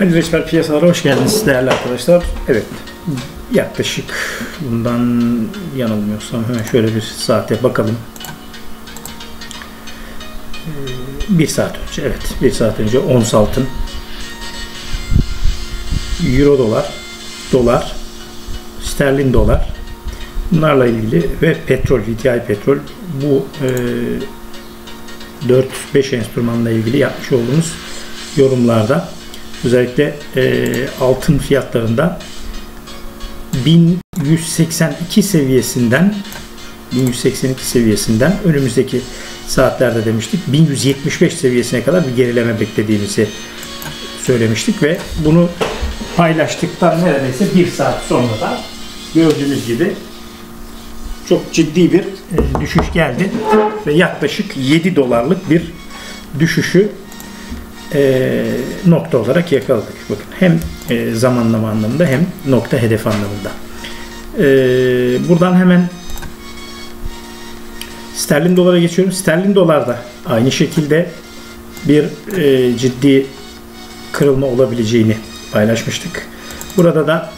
Ali Reçber piyasalara hoş geldiniz değerli arkadaşlar. Evet yaklaşık bundan yanılmıyorsam hemen şöyle bir saate bakalım. Ee, Bir saat önce evet bir saat önce ons altın euro dolar dolar sterlin dolar bunlarla ilgili ve petrol VTI petrol bu e, 4-5 enstrümanla ilgili yapmış olduğumuz yorumlarda özellikle e, altın fiyatlarında 1182 seviyesinden 1182 seviyesinden önümüzdeki saatlerde demiştik 1175 seviyesine kadar bir gerileme beklediğimizi söylemiştik ve bunu paylaştıktan neredeyse bir saat sonra da gördüğünüz gibi çok ciddi bir e, düşüş geldi ve yaklaşık 7 dolarlık bir düşüşü e, nokta olarak yakaladık. Bakın hem e, zamanlama anlamında hem nokta hedef anlamında. E, buradan hemen sterlin dolara geçiyorum. Sterlin dolarda aynı şekilde bir e, ciddi kırılma olabileceğini paylaşmıştık. Burada da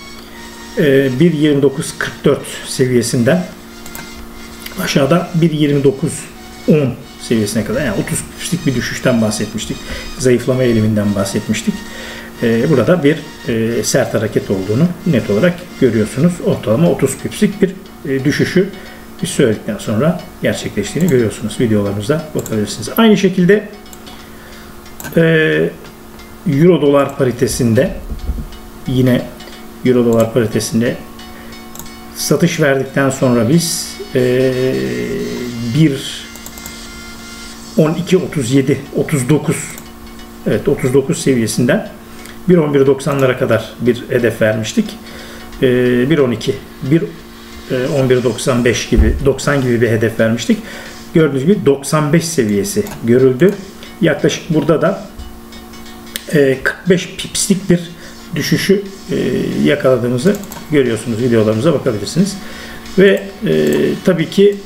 e, 1.29.44 seviyesinden aşağıda 1.29.10 seviyesine kadar yani 30 pipslik bir düşüşten bahsetmiştik. Zayıflama eğiliminden bahsetmiştik. Ee, burada bir e, sert hareket olduğunu net olarak görüyorsunuz. Ortalama 30 pipslik bir e, düşüşü bir söyledikten sonra gerçekleştiğini görüyorsunuz. Videolarımızda bakabilirsiniz. Aynı şekilde e, Euro dolar paritesinde yine Euro dolar paritesinde satış verdikten sonra biz bir 12 37 39 evet 39 seviyesinden 1.11.90'lara kadar bir hedef vermiştik. E, 1.12 1 11.95 gibi 90 gibi bir hedef vermiştik. Gördüğünüz gibi 95 seviyesi görüldü. Yaklaşık burada da 45 pipslik bir düşüşü yakaladığımızı görüyorsunuz. Videolarımıza bakabilirsiniz. Ve e, tabii ki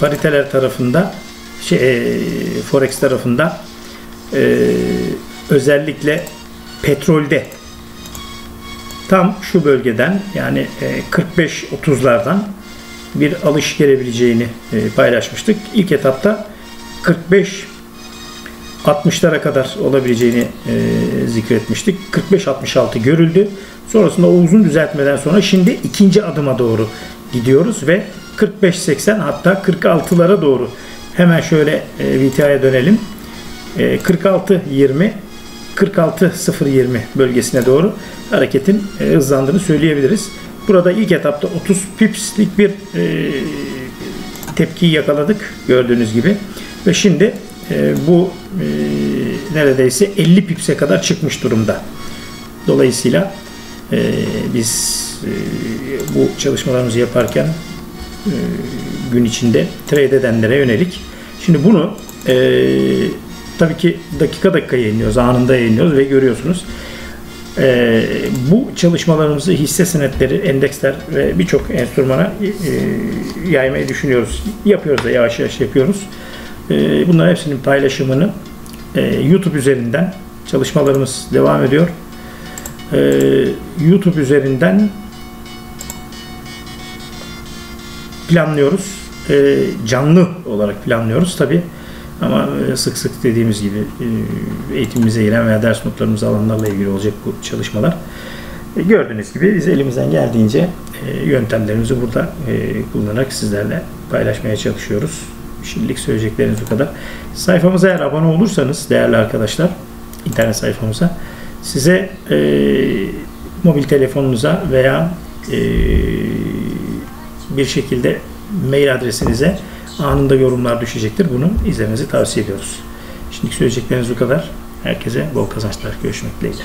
pariteler tarafında şey, e, forex tarafında e, özellikle petrolde tam şu bölgeden yani e, 45-30'lardan bir alış gelebileceğini e, paylaşmıştık. İlk etapta 45 60'lara kadar olabileceğini e, zikretmiştik. 45-66 görüldü. Sonrasında o uzun düzeltmeden sonra şimdi ikinci adıma doğru gidiyoruz ve 45-80 hatta 46'lara doğru hemen şöyle e, VTI'ye dönelim. E, 46-20 46-0-20 bölgesine doğru hareketin e, hızlandığını söyleyebiliriz. Burada ilk etapta 30 pipslik bir e, tepkiyi yakaladık gördüğünüz gibi. Ve şimdi e, bu e, neredeyse 50 pipse kadar çıkmış durumda. Dolayısıyla e, biz e, bu çalışmalarımızı yaparken e, gün içinde trade edenlere yönelik. Şimdi bunu e, tabii ki dakika dakika yayınlıyoruz, anında yayınlıyoruz ve görüyorsunuz. E, bu çalışmalarımızı hisse senetleri, endeksler ve birçok enstrümana e, yaymayı düşünüyoruz. Yapıyoruz da yavaş yavaş yapıyoruz. E, bunların hepsinin paylaşımını e, YouTube üzerinden çalışmalarımız devam ediyor. E, YouTube üzerinden planlıyoruz. E, canlı olarak planlıyoruz tabi. Ama e, sık sık dediğimiz gibi e, eğitimimize giren veya ders notlarımız alanlarla ilgili olacak bu çalışmalar. E, gördüğünüz gibi biz elimizden geldiğince yöntemlerimizi burada kullanarak sizlerle paylaşmaya çalışıyoruz. Şimdilik söyleyecekleriniz bu kadar. Sayfamıza eğer abone olursanız değerli arkadaşlar internet sayfamıza size mobil telefonunuza veya bir şekilde mail adresinize anında yorumlar düşecektir. Bunu izlemenizi tavsiye ediyoruz. Şimdi söyleyecekleriniz bu kadar. Herkese bol kazançlar. Görüşmek dileğiyle.